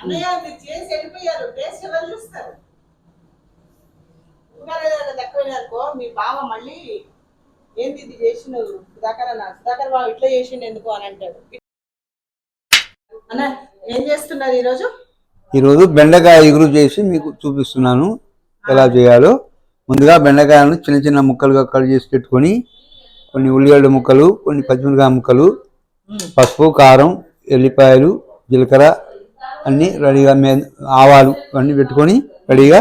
అన్నయ్య మీరు చేసి వెళ్ళిపోయారు. టేస్ట్ ఎవరు చూస్తారు. మీ బావ మళ్ళీ ఏంది ఇది చేసిన సుధాకర్ అన్న. సుధాకర్ బావ ఇట్లా చేసిండు ఎందుకు అని అంటాడు. అన్న ఏం చేస్తున్నారు ఈరోజు? ఈరోజు బెండకాయ ఎగురు చేసి మీకు చూపిస్తున్నాను. ఎలా చేయాలో. ముందుగా బెండకాయలను చిన్న చిన్న ముక్కలుగా కట్ చేసి పెట్టుకొని కొన్ని ఉల్లిగడ్డ ముక్కలు కొన్ని పచ్చిమిరకాయ ముక్కలు పసుపు కారం ఎల్లిపాయలు జీలకర్ర అన్నీ రెడీగా మే ఆవాలు అన్నీ పెట్టుకొని రెడీగా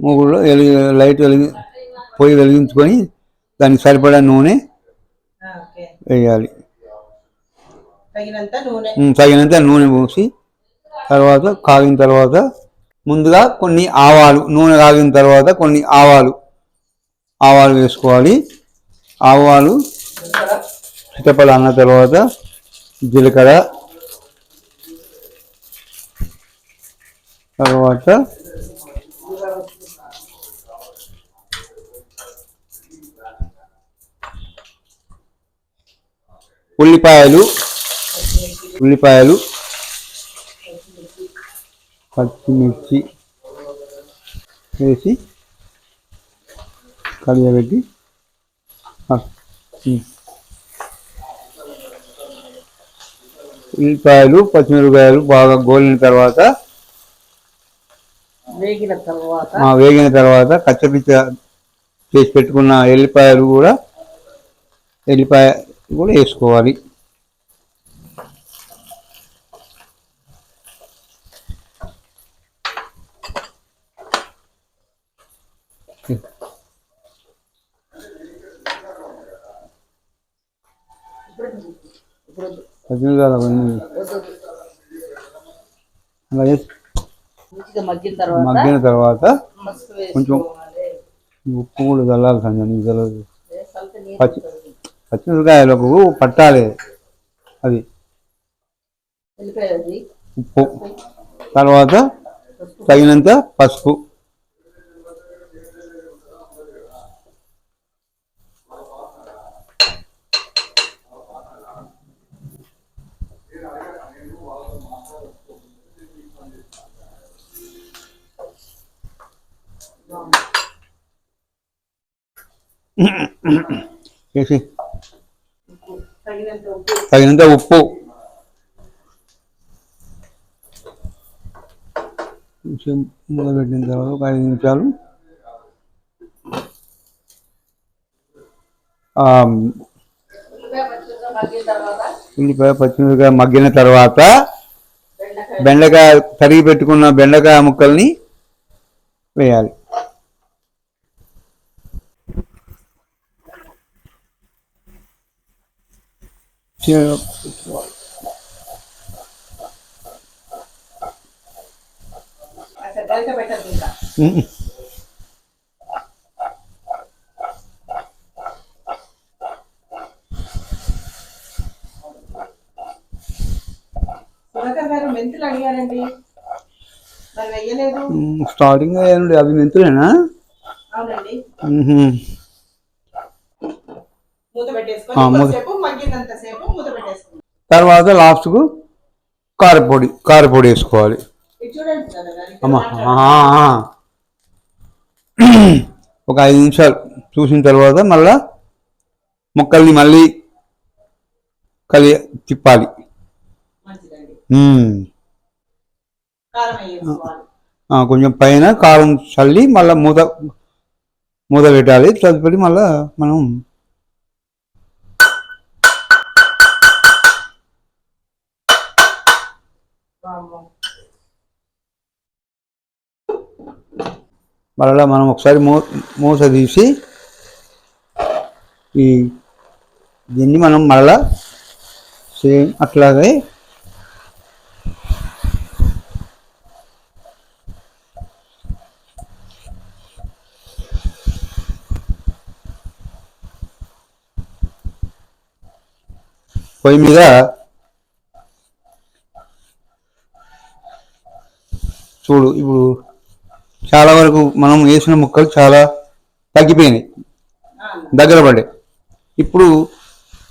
మూగులో వెలిగి లైట్ వెలిగి పొయ్యి వెలిగించుకొని దానికి సరిపడా నూనె వేయాలి. తగినంత నూనె. పోసి తర్వాత కాగిన తర్వాత ముందుగా కొన్ని ఆవాలు నూనె కాగిన తర్వాత కొన్ని ఆవాలు ఆవాలు వేసుకోవాలి. ఆవాలు చిటపలు అన్న తర్వాత జీలకర్ర తర్వాత ఉల్లిపాయలు ఉల్లిపాయలు పచ్చిమిర్చి వేసి కలియబెట్టి ఉల్లిపాయలు పచ్చిమిరపకాయలు బాగా గోలిన తర్వాత వేగిన తర్వాత వేగిన తర్వాత కచ్చపిచ్చ చేసి పెట్టుకున్న ఎల్లిపాయలు కూడా ఎల్లిపాయ కూడా వేసుకోవాలి. అవన్నీ అలా మంచిగా మగ్గిన తర్వాత మగ్గిన తర్వాత పసుపు కొంచెం ఉప్పు కూడా చల్లాలి సంజయ్ నీకు తెలియదు పచ్చి పచ్చిమిరపకాయలకు పట్టాలి అది. ఉప్పు. తర్వాత తగినంత పసుపు. చేసి తగినంత ఉప్పు మొదలుపెట్టిన తర్వాత ఒక ఐదు నిమిషాలు ఉల్లిపాయ పచ్చిమిరపకాయ మగ్గిన తర్వాత బెండకాయ తరిగి పెట్టుకున్న బెండకాయ ముక్కల్ని వేయాలి చే- అసలు గరిట పెట్టద్దు ఇంకా ఉమ్. సుధాకర్ గారు మెంతులు స్టార్టింగ్ అవి మెంతులేనా? అవునండి ఉహుం. మూత ఆ, పెట్టేసుకొని మూత. కొద్దిసేపు మగ్గినంత సేపు మూత పెట్టేసుకుందాం తర్వాత లాస్ట్కు కారపొడి కారపొడి వేసుకోవాలి. ఒక ఐదు నిమిషాలు చూసిన తర్వాత మళ్ళా ముక్కల్ని మళ్ళీ కలి తిప్పాలి. కొంచెం పైన కారం చల్లి మళ్ళీ మూత మూత పెట్టాలి. తదుపరి మళ్ళా మనం మరలా మనం ఒకసారి మూ మూత తీసి ఈ దీన్ని మనం మరలా సేమ్ అట్లాగే పొయ్యి మీద చూడు ఇప్పుడు చాలా వరకు మనం వేసిన ముక్కలు చాలా తగ్గిపోయినాయి. దగ్గర పడ్డాయి. ఇప్పుడు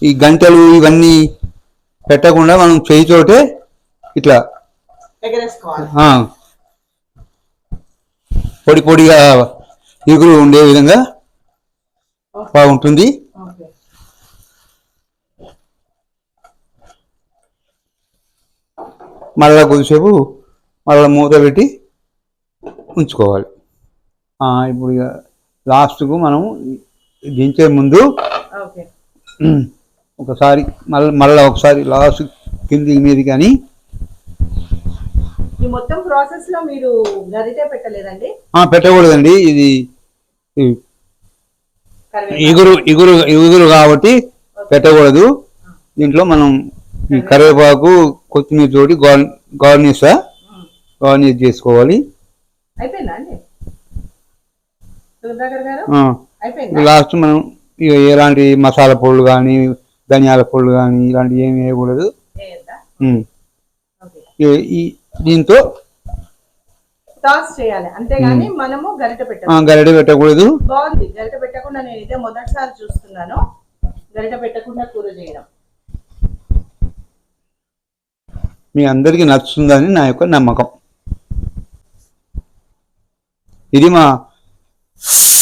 ఈ గంటలు ఇవన్నీ పెట్టకుండా మనం చేయి చోటే ఇట్లా. పొడి పొడిగా ఇగురు ఉండే విధంగా బాగుంటుంది. మళ్ళా కొద్దిసేపు మళ్ళీ మూత పెట్టి ఉంచుకోవాలి. ఇప్పుడు ఇక లాస్ట్కు మనం దించే ముందు ఒకసారి మళ్ళీ మళ్ళీ ఒకసారి లాస్ట్ కింది మీద కానీ మొత్తం ప్రాసెస్లో మీరు గరిటె పెట్టలేదండి? పెట్టకూడదండి. ఇది. ఇగురు ఇగురు ఇగురు కాబట్టి పెట్టకూడదు. దీంట్లో మనం కరివేపాకు. కొత్తిమీర తోటి గార్ గార్నిష్. గార్నిష్ చేసుకోవాలి. అయిపోయిందా అండి? సుధాకర్ గారు? ఆ, అయిపోయిందా? లాస్ట్ మనం ఇక ఎలాంటి మసాలా పొడులు కానీ ధనియాల పొడులు కానీ ఇలాంటివి ఏమి వేయకూడదు. దీంతో టాస్ చేయాలి. అంతేగాని మనము గరిట పెట్టాలి గరిటె పెట్టకూడదు. బాగుంది. గరిట పెట్టకుండా నేను ఇదే మొదటిసారి చూస్తున్నాను. గరిట పెట్టకుండా కూర చేయడం. మీ అందరికీ నచ్చుతుందని నా యొక్క నమ్మకం. ఇది మా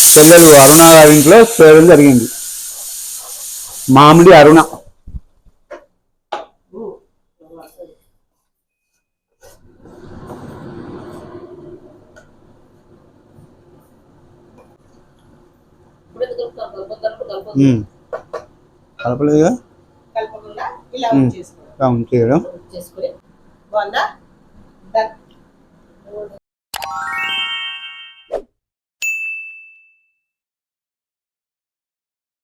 చెల్లెలు అరుణ గారి ఇంట్లో చేయడం జరిగింది. మామిడి అరుణ. కలపలేదుగా? ఇలా చేయడం